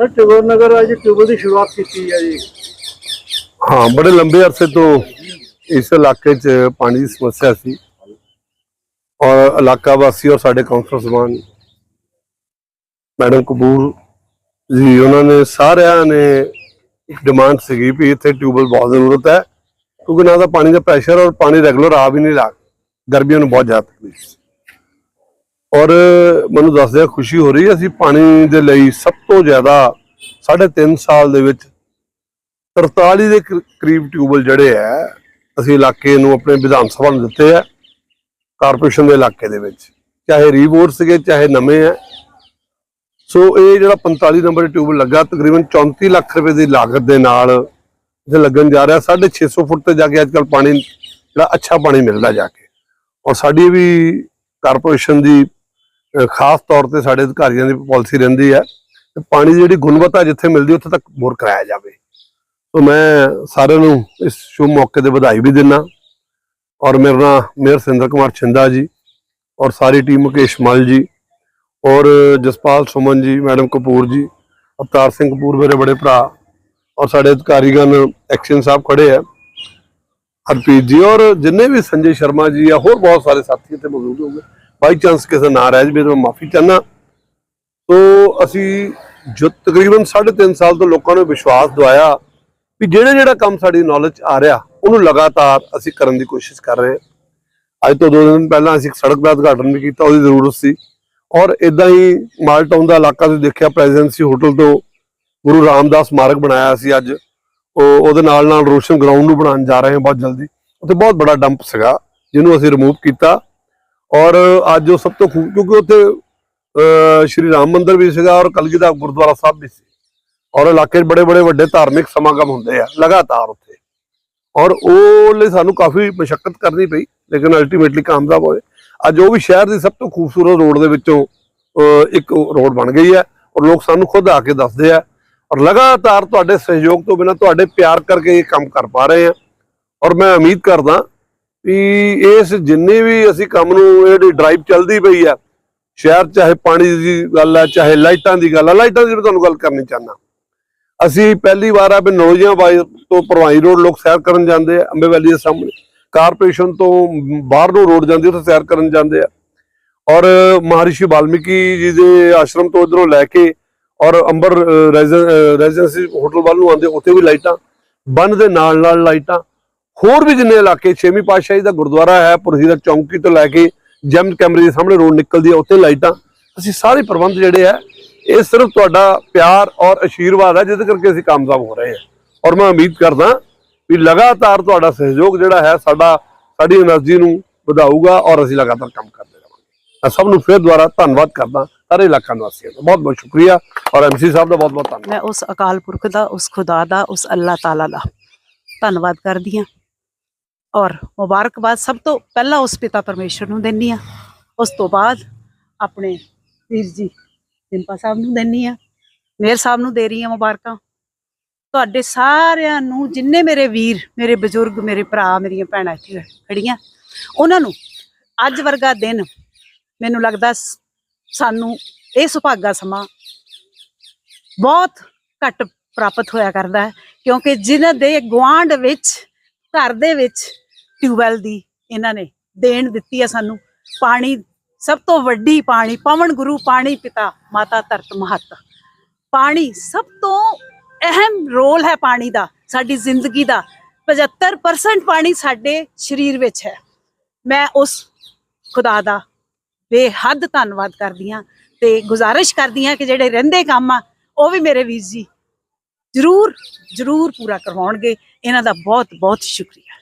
Sir Tagore ਨਗਰ ਅੱਜ tubewell ਦੀ ਸ਼ੁਰੂਆਤ ਕੀਤੀ ਹੈ ਜੀ। ਹਾਂ, ਬੜੇ ਲੰਬੇ ਅਰਸੇ ਤੋਂ ਇਸ ਇਲਾਕੇ 'ਚ ਪਾਣੀ ਦੀ ਸਮੱਸਿਆ ਸੀ। ਔਰ ਇਲਾਕਾ ਵਾਸੀ ਔਰ ਸਾਡੇ ਕਾਉਂਸਲਰ ਸਮਾਨ, ਮੈਡਮ ਕਪੂਰ ਜੀ, ਉਹਨਾਂ ਨੇ ਸਾਰਿਆਂ ਨੇ ਡਿਮਾਂਡ ਸੀਗੀ ਵੀ ਇੱਥੇ ਟਿਊਬਲ ਬਹੁਤ ਜ਼ਰੂਰਤ ਹੈ, ਕਿਉਂਕਿ ਨਾ ਤਾਂ ਪਾਣੀ ਦਾ ਪ੍ਰੈਸ਼ਰ ਔਰ ਪਾਣੀ ਰੈਗੂਲਰ ਆ ਵੀ ਨਹੀਂ ਰਿਹਾ ਗਰਮੀਆਂ ਨੂੰ ਬਹੁਤ ਜ਼ਿਆਦਾ ਤਕਲੀਫ ਔਰ ਮੈਨੂੰ ਦੱਸਦਿਆਂ ਖੁਸ਼ੀ ਹੋ ਰਹੀ ਹੈ, ਅਸੀਂ ਪਾਣੀ ਦੇ ਲਈ ਸਭ ਤੋਂ ਜ਼ਿਆਦਾ ਸਾਢੇ ਤਿੰਨ ਸਾਲ ਦੇ ਵਿੱਚ 43 ਦੇ ਕਰ- ਕਰੀਬ ਟਿਊਬਲ ਜਿਹੜੇ ਆ, ਅਸੀਂ ਇਲਾਕੇ ਨੂੰ ਆਪਣੇ ਵਿਧਾਨ ਸਭਾ ਨੂੰ ਦਿੱਤੇ ਆ, ਕਾਰਪੋਰੇਸ਼ਨ ਦੇ ਇਲਾਕੇ ਦੇ ਵਿੱਚ। ਚਾਹੇ ਰੀਬੋਰ ਸੀਗੇ, ਚਾਹੇ ਨਵੇਂ ਆ। ਸੋ ਇਹ ਜਿਹੜਾ 45 ਨੰਬਰ ਟਿਊਬਲ ਲੱਗਾ, ਤਕਰੀਬਨ 34 ਲੱਖ ਰੁਪਏ ਦੀ ਲਾਗਤ ਦੇ ਨਾਲ ਇਹ ਲੱਗਣ ਜਾ ਰਿਹਾ 650 ਫੁੱਟ ਤੇ ਜਾ ਕੇ ਅੱਜਕੱਲ ਪਾਣੀ, ਜਿਹੜਾ ਅੱਛਾ ਪਾਣੀ ਮਿਲਦਾ ਜਾ ਕੇ। ਔਰ ਸਾਡੀ ਵੀ ਕਾਰਪੋਰੇਸ਼ਨ ਦੀ ਖਾਸ ਤੌਰ ਤੇ ਸਾਡੇ ਅਧਿਕਾਰੀਆਂ ਦੀ ਪਾਲਿਸੀ ਰਹਿੰਦੀ ਹੈ ਕਿ ਪਾਣੀ ਦੀ ਜਿਹੜੀ ਗੁਣਵੱਤਾ ਜਿੱਥੇ ਮਿਲਦੀ ਉੱਥੇ ਤੱਕ ਬੋਰ ਕਰਾਇਆ ਜਾਵੇ। ਸੋ ਮੈਂ ਸਾਰਿਆਂ ਨੂੰ ਇਸ ਸ਼ੁਭ ਮੌਕੇ ਤੇ ਵਧਾਈ ਵੀ ਦਿੰਦਾ ਔਰ ਮੇਰਾ ਨਾਲ ਮੇਅਰ ਸਿੰਦਰ ਕੁਮਾਰ ਛਿੰਦਾ ਜੀ ਔਰ ਸਾਰੀ ਟੀਮ ਮੁਕੇਸ਼ ਮਲ ਜੀ ਔਰ ਜਸਪਾਲ ਸੁਮਨ ਜੀ, ਮੈਡਮ ਕਪੂਰ ਜੀ, ਅਵਤਾਰ ਸਿੰਘ ਕਪੂਰ ਮੇਰੇ ਬੜੇ ਭਰਾ ਔਰ ਸਾਡੇ ਅਧਿਕਾਰੀਗਣ ਐਕਸ਼ਨ ਸਾਹਿਬ ਖੜੇ ਆ, ਹਰਪ੍ਰੀਤ ਜੀ ਔਰ ਜਿੰਨੇ ਵੀ ਸੰਜੇ ਸ਼ਰਮਾ ਜੀ ਆ, ਹੋਰ ਬਹੁਤ ਸਾਰੇ ਸਾਥੀ ਇੱਥੇ ਮੌਜੂਦ ਹੋਗੇ ਬਾਈ ਚਾਂਸ ਕਿਸੇ ਨਾ ਰਹਿ ਜਵੇ ਤਾਂ ਮੈਂ ਮਾਫੀ ਚਾਹਨਾ ਸੋ ਅਸੀਂ ਜੋ ਤਕਰੀਬਨ 3.5 ਸਾਲ ਤੋਂ ਲੋਕਾਂ ਨੂੰ ਵਿਸ਼ਵਾਸ ਦਵਾਇਆ ਵੀ ਜਿਹੜਾ ਜਿਹੜਾ ਕੰਮ ਸਾਡੀ ਨੌਲੇਜ ਆ ਰਿਹਾ, ਉਹਨੂੰ ਲਗਾਤਾਰ ਅਸੀਂ ਕਰਨ ਦੀ ਕੋਸ਼ਿਸ਼ ਕਰ ਰਹੇ ਹਾਂ। ਅੱਜ ਤੋਂ ਦੋ ਦਿਨ ਪਹਿਲਾਂ ਅਸੀਂ ਇੱਕ ਸੜਕ ਦਾ ਉਦਘਾਟਨ ਵੀ ਕੀਤਾ, ਉਹਦੀ ਜ਼ਰੂਰਤ ਸੀ। ਔਰ ਇਦਾਂ ਹੀ ਮਾਲ ਟਾਊਨ ਦਾ ਇਲਾਕਾ ਤੁਸੀਂ ਦੇਖਿਆ ਪ੍ਰੈਜ਼ੀਡੈਂਸੀ ਹੋਟਲ ਤੋਂ ਗੁਰੂ ਰਾਮਦਾਸ ਸਮਾਰਕ ਬਣਾਇਆ ਸੀ ਅੱਜ। ਉਹ, ਉਹਦੇ ਨਾਲ ਨਾਲ ਰੋਸ਼ਨ ਗਰਾਊਂਡ ਨੂੰ ਬਣਾਉਣ ਜਾ ਰਹੇ ਹਾਂ ਬਹੁਤ ਜਲਦੀ। ਉੱਥੇ ਬਹੁਤ ਬੜਾ ਡੰਪ ਸੀਗਾ, ਜਿਹਨੂੰ ਅਸੀਂ ਰਿਮੂਵ ਕੀਤਾ। ਔਰ ਅੱਜ ਉਹ ਸਭ ਤੋਂ ਖੂਬ, ਕਿਉਂਕਿ ਉੱਥੇ ਸ਼੍ਰੀ ਰਾਮ ਮੰਦਿਰ ਵੀ ਸੀਗਾ ਔਰ ਕਲਗੀ ਦਾ ਗੁਰਦੁਆਰਾ ਸਾਹਿਬ ਵੀ ਸੀ। ਔਰ ਇਲਾਕੇ 'ਚ ਬੜੇ ਬੜੇ ਵੱਡੇ ਧਾਰਮਿਕ ਸਮਾਗਮ ਹੁੰਦੇ ਆ, ਲਗਾਤਾਰ ਉੱਥੇ। ਔਰ ਉਹ ਲਈ ਸਾਨੂੰ ਕਾਫੀ ਮਸ਼ੱਕਤ ਕਰਨੀ ਪਈ, ਲੇਕਿਨ ਅਲਟੀਮੇਟਲੀ ਕਾਮਯਾਬ ਹੋਏ। ਅੱਜ ਉਹ ਵੀ ਸ਼ਹਿਰ ਦੀ ਸਭ ਤੋਂ ਖੂਬਸੂਰਤ ਰੋਡ ਦੇ ਵਿੱਚੋਂ ਇੱਕ ਰੋਡ ਬਣ ਗਈ ਹੈ ਔਰ ਲੋਕ ਸਾਨੂੰ ਖੁਦ ਆ ਕੇ ਦੱਸਦੇ ਆ। ਔਰ ਲਗਾਤਾਰ ਤੁਹਾਡੇ ਸਹਿਯੋਗ ਤੋਂ ਬਿਨਾਂ ਤੁਹਾਡੇ ਪਿਆਰ ਕਰਕੇ ਇਹ ਕੰਮ ਕਰ ਪਾ ਰਹੇ ਆ। ਔਰ ਮੈਂ ਉਮੀਦ ਕਰਦਾ ਵੀ ਇਸ ਜਿੰਨੇ ਵੀ ਅਸੀਂ ਕੰਮ ਨੂੰ ਇਹ ਜਿਹੜੀ ਡਰਾਈਵ ਚੱਲਦੀ ਪਈ ਆ, ਸ਼ਹਿਰ ਚਾਹੇ ਪਾਣੀ ਦੀ ਗੱਲ ਆ, ਚਾਹੇ ਲਾਈਟਾਂ ਦੀ ਗੱਲ ਆ, ਲਾਈਟਾਂ ਦੀ ਵੀ ਤੁਹਾਨੂੰ ਗੱਲ ਕਰਨੀ ਚਾਹਨਾ ਅਸੀਂ ਪਹਿਲੀ ਵਾਰ ਆ ਵੀ ਨੌਜੀਆਂ ਬਾਈ ਤੋਂ ਪਰਵਾਈ ਰੋਡ ਲੋਕ ਸੈਰ ਕਰਨ ਜਾਂਦੇ ਆ, ਅੰਬੇ ਵੈਲੀ ਦੇ ਸਾਹਮਣੇ। ਕਾਰਪੋਰੇਸ਼ਨ ਤੋਂ ਬਾਹਰ ਨੂੰ ਰੋਡ ਜਾਂਦੇ, ਉੱਥੇ ਸੈਰ ਕਰਨ ਜਾਂਦੇ ਆ। ਔਰ ਮਹਾਰਿਸ਼ੀ ਵਾਲਮੀਕੀ ਜੀ ਦੇ ਆਸ਼ਰਮ ਤੋਂ ਉਧਰੋਂ ਲੈ ਕੇ ਔਰ ਅੰਬਰ ਰੈਜ਼ੀਡੈਂਸੀ ਹੋਟਲ ਵੱਲ ਨੂੰ ਆਉਂਦੇ, ਉੱਥੇ ਵੀ ਲਾਈਟਾਂ, ਬੰਨ ਦੇ ਨਾਲ ਨਾਲ ਲਾਈਟਾਂ। ਹੋਰ ਵੀ ਜਿੰਨੇ ਇਲਾਕੇ, ਛੇਵੀਂ ਪਾਤਸ਼ਾਹੀ ਦਾ ਗੁਰਦੁਆਰਾ ਹੈ, ਪੁਰਸੀ ਦਾ ਚੌਂਕੀ ਤੋਂ ਲੈ ਕੇ ਜੈਮ ਕੈਮਰੇ ਦੇ ਸਾਹਮਣੇ ਰੋਡ ਨਿਕਲਦੀ ਹੈ, ਉੱਥੇ ਲਾਈਟਾਂ। ਅਸੀਂ ਸਾਰੇ ਪ੍ਰਬੰਧ ਜਿਹੜੇ ਆ ਇਹ ਸਿਰਫ ਤੁਹਾਡਾ ਪਿਆਰ ਔਰ ਅਸ਼ੀਰਵਾਦ ਹੈ, ਜਿਹਦੇ ਕਰਕੇ ਅਸੀਂ ਕਾਮਯਾਬ ਹੋ ਰਹੇ ਹਾਂ। ਔਰ ਮੈਂ ਉਮੀਦ ਕਰਦਾ ਵੀ ਲਗਾਤਾਰ ਤੁਹਾਡਾ ਸਹਿਯੋਗ ਜਿਹੜਾ ਹੈ, ਸਾਡਾ, ਸਾਡੀ એનર્ਜੀ ਨੂੰ ਵਧਾਊਗਾ ਔਰ ਅਸੀਂ ਲਗਾਤਾਰ ਕੰਮ ਕਰਦੇ ਰਹਾਂਗੇ। ਮੈਂ ਸਭ ਨੂੰ ਫਿਰ ਦੁਆਰਾ ਧੰਨਵਾਦ ਕਰਦਾ ਸਾਰੇ ਇਲਾਕਾ ਨਿਵਾਸੀਆਂ ਦਾ। ਬਹੁਤ ਬਹੁਤ ਸ਼ੁਕਰੀਆ ਔਰ ਐਮਸੀ ਸਾਹਿਬ ਦਾ ਬਹੁਤ ਬਹੁਤ ਧੰਨਵਾਦ। ਮੈਂ ਉਸ ਅਕਾਲ ਪੁਰਖ ਦਾ, ਉਸ ਖੁਦਾ ਦਾ, ਉਸ ਅੱਲਾਹ ਤਾਲਾ ਦਾ ਧੰਨਵਾਦ ਕਰਦੀ ਹਾਂ। ਔਰ ਮੁਬਾਰਕਬਾਦ ਸਭ ਤੋਂ ਪਹਿਲਾਂ ਉਸ ਪਿਤਾ ਪਰਮੇਸ਼ਰ ਨੂੰ ਦਿੰਨੀ ਆ। ਉਸ ਤੋਂ ਬਾਅਦ ਆਪਣੇ ਵੀਰ ਜੀ ਸਿੰਪਾ ਸਾਹਿਬ ਨੂੰ ਦਿੰਨੀ ਆ। ਮੇਰ ਸਾਹਿਬ ਨੂੰ ਦੇ ਰਹੀ ਆ ਮੁਬਾਰਕਾਂ। ਤੁਹਾਡੇ ਸਾਰਿਆਂ ਨੂੰ ਜਿੰਨੇ ਮੇਰੇ ਵੀਰ, ਮੇਰੇ ਬਜ਼ੁਰਗ, ਮੇਰੇ ਭਰਾ, ਮੇਰੀਆਂ ਭੈਣਾਂ ਇੱਥੇ ਖੜੀਆਂ, ਉਹਨਾਂ ਨੂੰ ਅੱਜ ਵਰਗਾ ਦਿਨ ਮੈਨੂੰ ਲੱਗਦਾ ਸ- ਸਾਨੂੰ ਇਹ ਸੁਭਾਗਾ ਸਮਾਂ ਬਹੁਤ ਘੱਟ ਪ੍ਰਾਪਤ ਹੋਇਆ ਕਰਦਾ ਹੈ, ਕਿਉਂਕਿ ਜਿਨ੍ਹਾਂ ਦੇ ਗੁਆਂਢ ਵਿੱਚ, ਘਰ ਦੇ ਵਿੱਚ ਟਿਊਬਵੈਲ ਦੀ ਇਹਨਾਂ ਨੇ ਦੇਣ ਦਿੱਤੀ ਹੈ ਸਾਨੂੰ। ਪਾਣੀ ਸਭ ਤੋਂ ਵੱਡੀ ਪਾਣੀ, ਪਵਨ ਗੁਰੂ ਪਾਣੀ ਪਿਤਾ, ਮਾਤਾ ਧਰਤ ਮਹੱਤ। ਪਾਣੀ ਸਭ ਤੋਂ ਅਹਿਮ ਰੋਲ ਹੈ ਪਾਣੀ ਦਾ, ਸਾਡੀ ਜ਼ਿੰਦਗੀ ਦਾ। 75% ਪਾਣੀ ਸਾਡੇ ਸਰੀਰ ਵਿੱਚ ਹੈ। ਮੈਂ ਉਸ ਖੁਦਾ ਦਾ ਬੇਹੱਦ ਧੰਨਵਾਦ ਕਰਦੀ ਹਾਂ ਤੇ ਗੁਜ਼ਾਰਿਸ਼ ਕਰਦੀ ਹਾਂ ਕਿ ਜਿਹੜੇ ਰਹਿੰਦੇ ਕੰਮ ਆ, ਉਹ ਵੀ ਮੇਰੇ ਵੀਰ ਜੀ ਜਰੂਰ ਜਰੂਰ ਪੂਰਾ ਕਰਵਾਉਣਗੇ। ਇਹਨਾਂ ਦਾ ਬਹੁਤ ਬਹੁਤ ਸ਼ੁਕਰੀਆ।